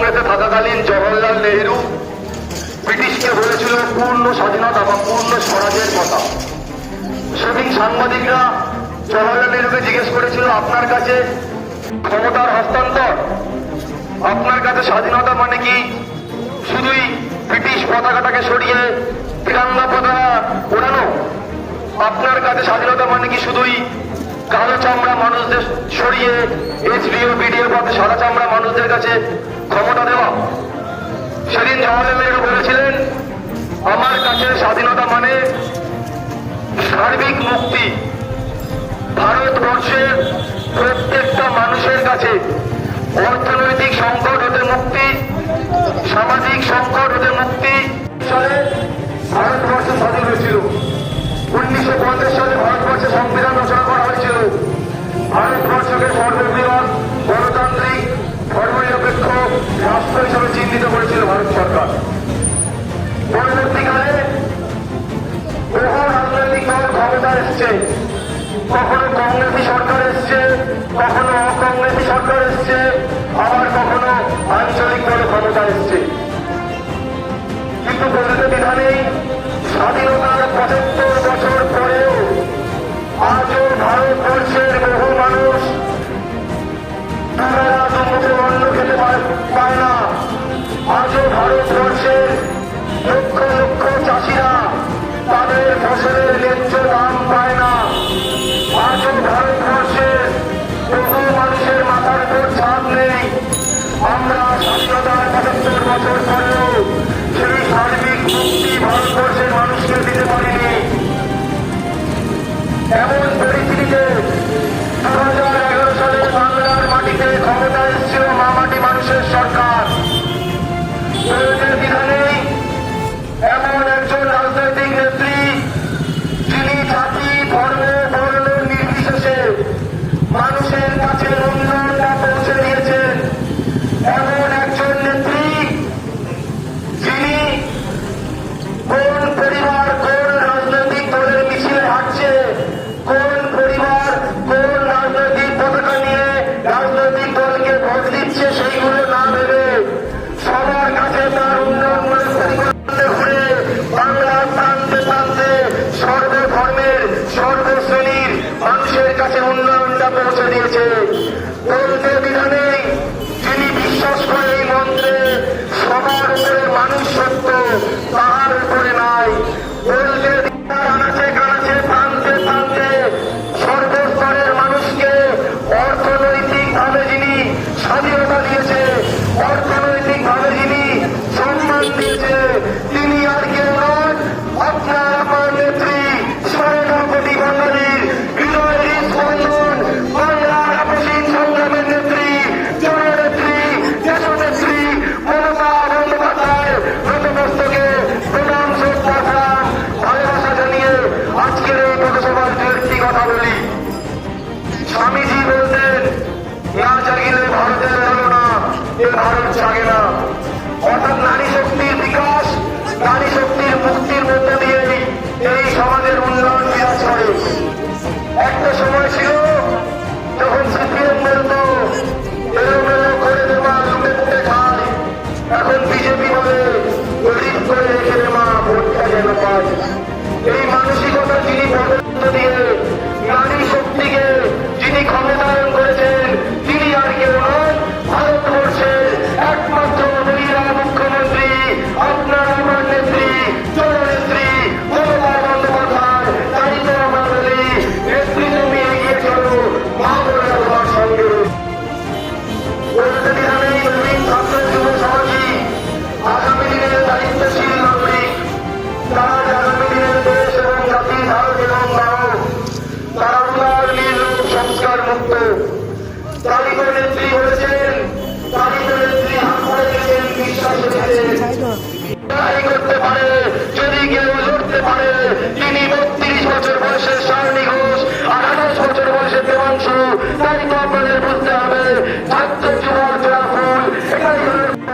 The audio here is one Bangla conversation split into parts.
কংগ্রেসে থাকাকালীন জওয়াহরলাল নেহরু ব্রিটিশকে বলেছিল, পূর্ণ স্বাধীনতা বা পূর্ণ স্বরাজের কথা। সেদিন সাংবাদিকরা জওয়াহরলাল নেহরুকে জিজ্ঞেস করেছিল, আপনার কাছে ক্ষমতার হস্তান্তর? আপনার কাছে স্বাধীনতা মানে কি? শুধুই ব্রিটিশ পতাকাটাকে সরিয়ে তিরঙ্গা পতাকা ওড়ানো? আপনার কাছে স্বাধীনতা মানে কি শুধুই কালো চামড়া মানুষদের সরিয়ে এইচবিও বিডিও পথে সাদা চামড়া মানুষদের কাছে ক্ষমতা দেওয়া। সেদিন জওয়াহরলাল নেহরু বলেছিলেন, আমার কাছে স্বাধীনতা মানে সার্বিক মুক্তি। ভারতবর্ষের প্রত্যেকটা মানুষের কাছে অর্থনৈতিক সংকট হতে মুক্তি, সামাজিক সংকট হতে মুক্তি। ভারতবর্ষ স্বাধীন হয়েছিল। ভারত সরকার। পরবর্তীকালে বহু রাজনৈতিক দল ক্ষমতা এসছে। কখনো কংগ্রেসী সরকার এসছে, কখনো অকংগ্রেসী সরকার এসছে, আবার কখনো আঞ্চলিক দল ক্ষমতা এসছে। কিন্তু প্রকৃত বিধানেই স্বাধীনতার পথে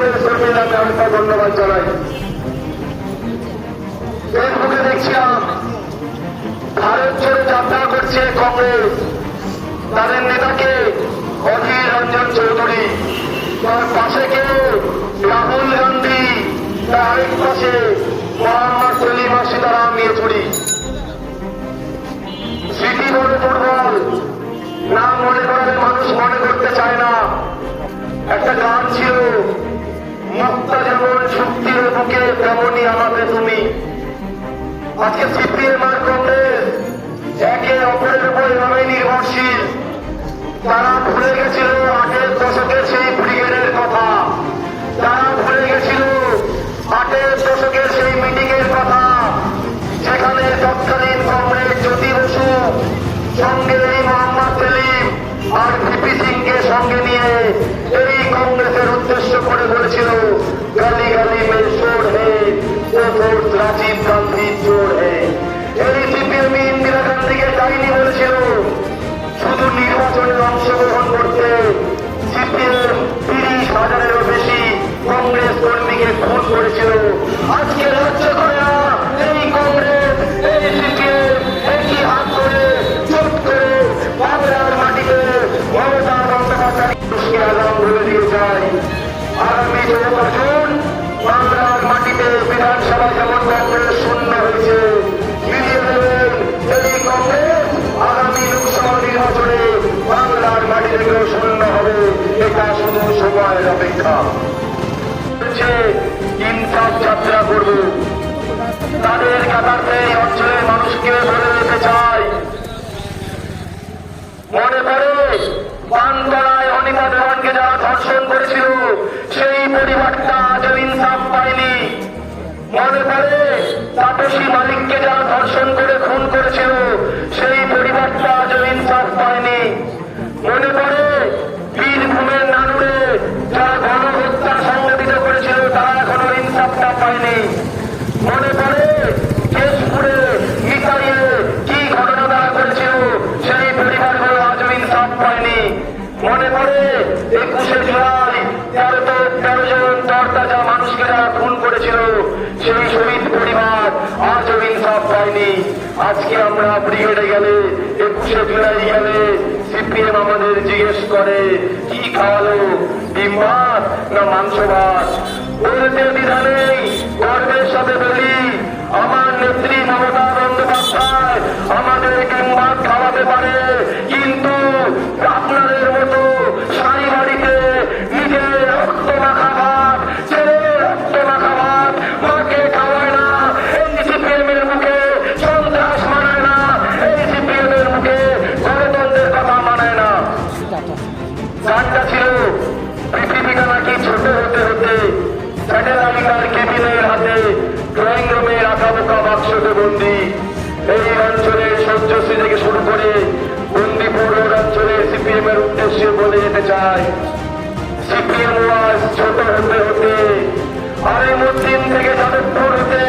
আপনাদের সঙ্গে আমি অনেকটা ধন্যবাদ জানাই। এর মুখে দেখছিলাম, ভারত ছেড়ে যাত্রা করছে কংগ্রেস। তাদের নেতাকে অধীর রঞ্জন চৌধুরী। তার পাশে কেউ রাহুল গান্ধী, তার এক পাশে মোহাম্মদ সলিমা সীতারাম ইয়েচুরি। স্মৃতি বড় ফুটবল, নাম মনে করার মানুষ মনে করতে চায় না। একটা গান ছিল মানুষকে আগাম দিয়ে যায় আগামী চৌদ্দ জুন বাংলার মাটিতে বিধানসভা যেমন কংগ্রেস শূন্য হয়েছে যাত্রা করব। তাদের কাতারতে অঞ্চলের মানুষকে বলে দিতে চাই। মনে পানতলায় অনিতা ধর্ষণ করেছিল। সেই পরিবারটা আজও ইনসাফ পায়নি। মনে পড়ে তাপসী মালিককে যারা ধর্ষণ করে খুন করেছিল, সেই পরিবারটা আজও ইনসাফ পায়নি। মনে করে বীরভূমের নানুরে যারা গণহত্যা সংগঠিত করেছিল তারা এখনও ইনসাফটা পায়নি মনে পড়ে কেশপুরে নিতাইয়ে কি ঘটনা তারা করেছিল সেই পরিবারগুলো আজও ইনসাফ পায়নি মনে পড়ে আজকে আমরা ব্রিগেডে গেলে, একুশে জুলাই গেলে সিপিএম আমাদের জিজ্ঞেস করে, কি খাওয়ালো? ডিম ভাত না মাংস ভাত? বলতে দ্বিধা গর্বের সাথে বলি, আমার নেত্রী মমতা বন্দ্যোপাধ্যায় আমাদের কিংবা খাওয়াতে পারে, কিন্তু সিপিএম এর উদ্দেশ্যে বলে যেতে চাই, সিপিএম ওয়াজ ছোট হতে হতে আলিমুদ্দিন থেকে যাদবপুর হতে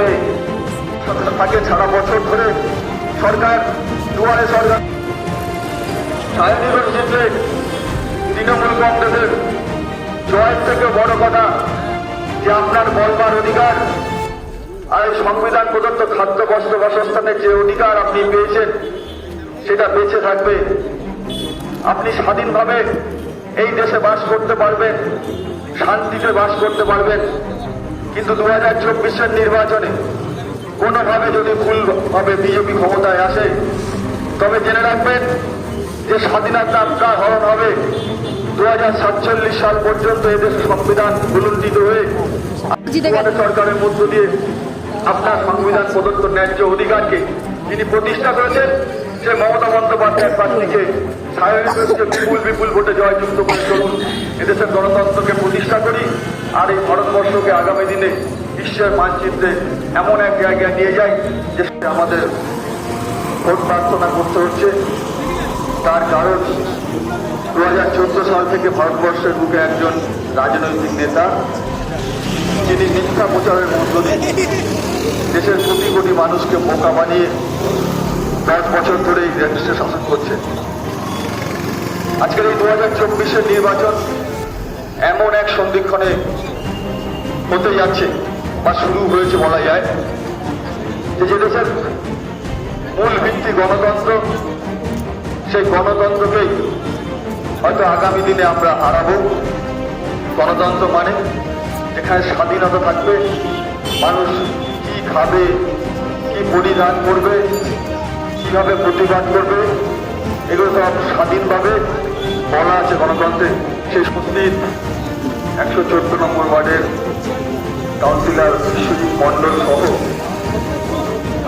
থাকবে তাকে সারা বছর ধরে সরকার, দুয়ারে সরকার। তৃণমূল কংগ্রেসের জয়ের থেকে বড় কথা যে আপনার বলবার অধিকার আর এই সংবিধান প্রদত্ত খাদ্য, বস্ত্র, বাসস্থানের যে অধিকার আপনি পেয়েছেন, সেটা বেঁচে থাকবে। আপনি স্বাধীনভাবে এই দেশে বাস করতে পারবেন, শান্তিতে বাস করতে পারবেন। কিন্তু দু হাজার চব্বিশের নির্বাচনে কোনোভাবে যদি ভুলভাবে বিজেপি ক্ষমতায় আসে তবে জেনে রাখবেন যে স্বাধীনতা আপনার হরণ হবে দু হাজার সাতচল্লিশ সাল পর্যন্ত এদের সংবিধান পুনর্জিত হয়ে সরকারের মধ্য দিয়ে আপনার সংবিধান প্রদত্ত ন্যায্য অধিকারকে তিনি প্রতিষ্ঠা করেছেন সে মমতা বন্দ্যোপাধ্যায়ের প্রার্থীকে বিপুল বিপুল ভোটে জয়যুক্ত করে চলুন। এদেশের গণতন্ত্রকে প্রতিষ্ঠা করি আর এই ভারতবর্ষকে আগামী দিনে বিশ্বের মানচিত্রে এমন এক জায়গায় নিয়ে যাই যে আমাদের ভোট প্রার্থনা করতে হচ্ছে। তার কারণ দু হাজার চোদ্দ সাল থেকে ভারতবর্ষের বুকে একজন রাজনৈতিক নেতা, যিনি মিথ্যা প্রচারের মধ্য দিয়ে দেশের কোটি কোটি মানুষকে বোকা বানিয়ে দশ বছর ধরে এই দেশে শাসন করছে আজকের এই দু হাজার চব্বিশের নির্বাচন এমন এক সন্ধিক্ষণে হতে যাচ্ছে বা শুরু হয়েছে বলা যায়। যে দেশের মূল ভিত্তি গণতন্ত্র, সেই গণতন্ত্রকেই হয়তো আগামী দিনে আমরা হারাবো। গণতন্ত্র মানে এখানে স্বাধীনতা থাকবে, মানুষ কি খাবে, কি পরিধান করবে, কীভাবে প্রতিবাদ করবে, এগুলো সব স্বাধীনভাবে বলা আছে গণতন্ত্রে, সেই উপস্থিত একশো চোদ্দ নম্বর ওয়ার্ডের কাউন্সিলর বিশ্বজিৎ মণ্ডল সহ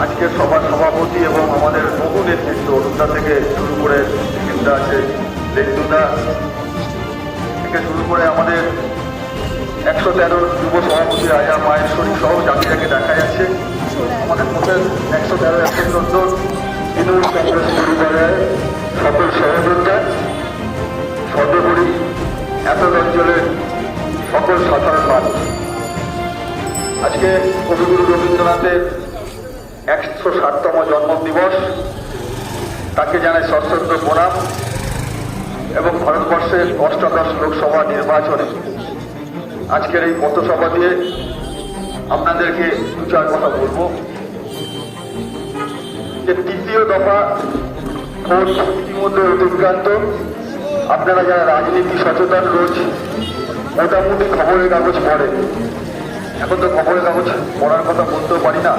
আজকের সভার সভাপতি এবং আমাদের বহু নেতৃত্ব অরুণদা থেকে শুরু করে চিকিৎসা আছে লেন্দুদা থেকে শুরু করে আমাদের একশো তেরো যুব সভাপতি রাজা মায়ের শরীর সহ যাকে দেখা যাচ্ছে। আমাদের মধ্যে একশো তেরো একশো চোদ্দ তৃণমূল কংগ্রেস পরিবারের সকল সহযোদ্ধা। সর্বোপরি এত অঞ্চলের সকল সাধারণ মানুষ। আজকে কবিগুরু রবীন্দ্রনাথের একশো ষাটতম জন্মদিবস, তাকে জানাই সশ্রদ্ধ প্রণাম এবং ভারতবর্ষের অষ্টাদশ লোকসভা নির্বাচনে। আজকের এই পথসভা দিয়ে আপনাদেরকে দু চার কথা বলব। যে তৃতীয় দফা ভোট ইতিমধ্যে অতিক্রান্ত। আপনারা যারা রাজনীতি সচেতন রোজ, মোটামুটি খবরের কাগজ পড়ে। এখন তো খবরের কাগজ পড়ার কথা বলতেও পারি না,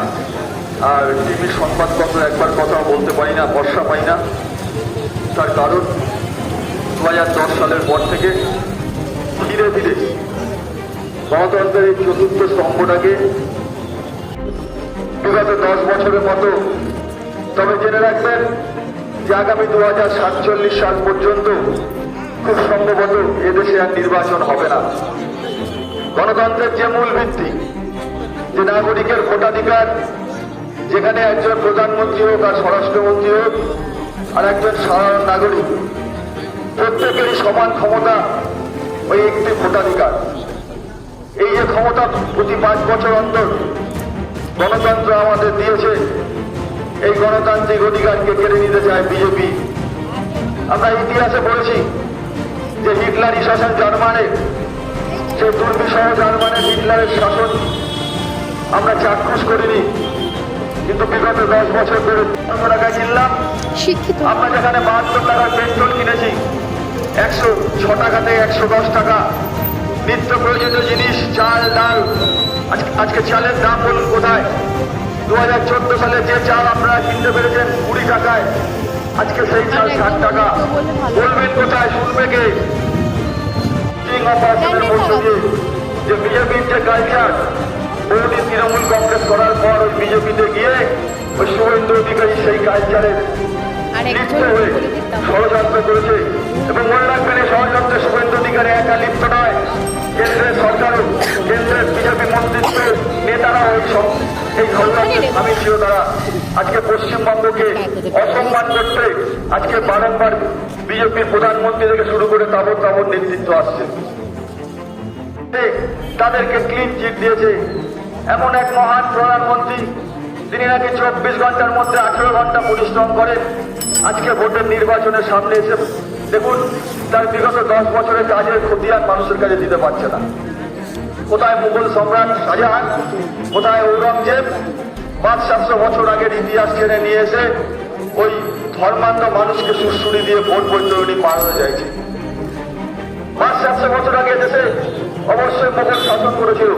আর টিভির সংবাদপত্র একবার কথাও বলতে পারি না বর্ষা পাই না। তার কারণ দু হাজার দশ সালের পর থেকে ধীরে ধীরে গণতন্ত্রের এই চতুর্থ স্তম্ভটাকে বিগত দশ বছরের মতো তবে জেনে রাখবেন যে আগামী দু হাজার সাতচল্লিশ সাল পর্যন্ত খুব সম্ভবত এদেশে আর নির্বাচন হবে না। গণতন্ত্রের যে মূল ভিত্তি, যে নাগরিকের ভোটাধিকার, যেখানে একজন প্রধানমন্ত্রী হোক আর স্বরাষ্ট্রমন্ত্রী হোক আর একজন সাধারণ নাগরিক, প্রত্যেকেরই সমান ক্ষমতা ওই একটি ভোটাধিকার। এই যে ক্ষমতা প্রতি পাঁচ বছর অন্তর গণতন্ত্র আমাদের দিয়েছে এই গণতান্ত্রিক অধিকারকে কেড়ে নিতে চায় বিজেপি। আমরা ইতিহাসে পড়েছি যে হিটলারি শাসন জার্মানে সে দুর্বিষহ জার্মানে হিটলারের শাসন আমরা চাক্ষুষ করিনি। কিন্তু বিগত দশ বছর ধরে পাঁচশো টাকা কিনলাম। আমরা যেখানে বাহাত্তর টাকার পেট্রোল কিনেছি একশো ছ টাকা থেকে একশো দশ টাকা। নিত্য প্রয়োজনীয় জিনিস চাল ডাল আজকে চালের দাম বলুন কোথায়? দু হাজার চোদ্দ সালে যে চাল আপনারা কিনতে পেরেছেন কুড়ি টাকায় আজকে সেই চাল ষাট টাকা। বলবেন কোথায় শুনবে কে? অপারেশনের মধ্য দিয়ে। যে বিজেপির যে কালচার বহুদিন তৃণমূল কংগ্রেস করার পর ওই বিজেপিতে গিয়ে ওই শুভেন্দু অধিকারী সেই কালচারের লিপ্ত হয়ে ষড়যন্ত্র করেছে। এবং মনে রাখবেন এই ষড়যন্ত্রে শুভেন্দু অধিকারী একা লিপ্ত নয়। কেন্দ্রের সরকারও, কেন্দ্রের বিজেপি মন্ত্রিত্ব নেতারা ওই সব এই ষড়যন্ত্রে সামিল ছিল তারা আজকে পশ্চিমবঙ্গকে অসম্মান করতে আজকে বারংবার বিজেপির প্রধানমন্ত্রী থেকে শুরু করে তাবর তাবর নেতৃত্ব আসছে। তাদেরকে ক্লিন চিট দিয়েছে। এমন এক মহান প্রধানমন্ত্রী, তিনি নাকি চব্বিশ ঘণ্টার মধ্যে আঠেরো ঘণ্টা পরিশ্রম করেন। আজকে ভোটের নির্বাচনের সামনে এসে দেখুন, তার বিগত দশ বছরের কাজের খতিয়ান মানুষের কাছে দিতে পারছে না। কোথায় মুঘল সম্রাট শাহজাহান, কোথায় ঔরঙ্গজেব পাঁচ সাতশো বছর আগের ইতিহাস টেনে নিয়ে এসে ওই ধর্মান্ধ মানুষকে সুশ্রুড়ি দিয়ে ভোট বৈতরণী পার হয়ে যাচ্ছে পাঁচ সাতশো বছর আগে দেশে অবশ্যই মোগল শাসন করেছিল,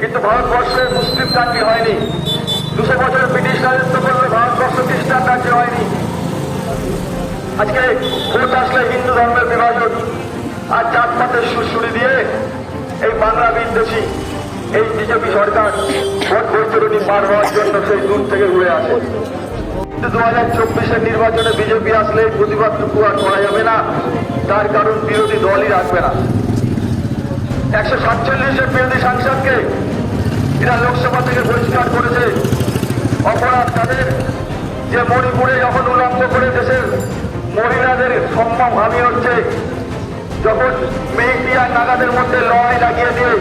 কিন্তু ভারতবর্ষে মুসলিম কান্ট্রি হয়নি। দুশো বছর ব্রিটিশ রাজত্ব করলে ভারতবর্ষ খ্রিস্টান কান্ট্রি হয়নি। আজকে ভোট আসলে হিন্দু ধর্মের বিভাজন আর জাতপাতের সুরসুরি দিয়ে এই বাংলা বিদ্বেষী, এই বিজেপি সরকার ভোট বৈতরণী পার হওয়ার জন্য সেই দূর থেকে ঘুরে আসে। দু হাজার চব্বিশের নির্বাচনে বিজেপি আসলে প্রতিবাদটুকু আর করা যাবে না, তার কারণ বিরোধী দলই রাখবে না। একশো সাতচল্লিশের বিরোধী সাংসদকে এরা লোকসভা থেকে বহিষ্কার করেছে। অপরাধ তাদের। যে মণিপুরে যখন উলঙ্গ করে দেশের মহিলাদের সম্ভব হানি হচ্ছে। যখন মেঘদিয়া নাগাদের মধ্যে লড়াই লাগিয়ে দিয়ে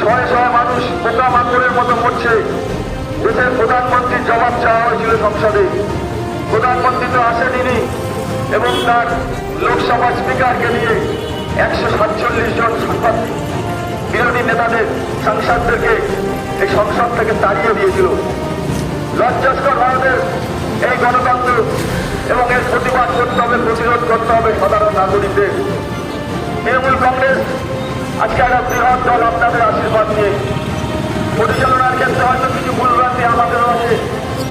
শয়ে শয়ে মানুষ পোকা মাকড়ের মতো মরছে, দেশের প্রধানমন্ত্রীর জবাব চাওয়া হয়েছিল সংসদে। প্রধানমন্ত্রী তো আসেনি এবং তার লোকসভা স্পিকারকে নিয়ে একশো সাতচল্লিশ জন সাংবাদ বিরোধী নেতাদের সাংসদদেরকে এই সংসদ থেকে তাড়িয়ে দিয়েছিল। লজ্জাস্কর ভারতের এই গণতন্ত্র এবং এর প্রতিবাদ করতে হবে, প্রতিরোধ করতে হবে সাধারণ নাগরিকদের। তৃণমূল কংগ্রেস আজকে একটা বৃহৎ দল আপনাদের আশীর্বাদ নিয়ে। পরিচালনার ক্ষেত্রে হয়তো কিছু ভুলভ্রান্তি আমাদেরও আছে।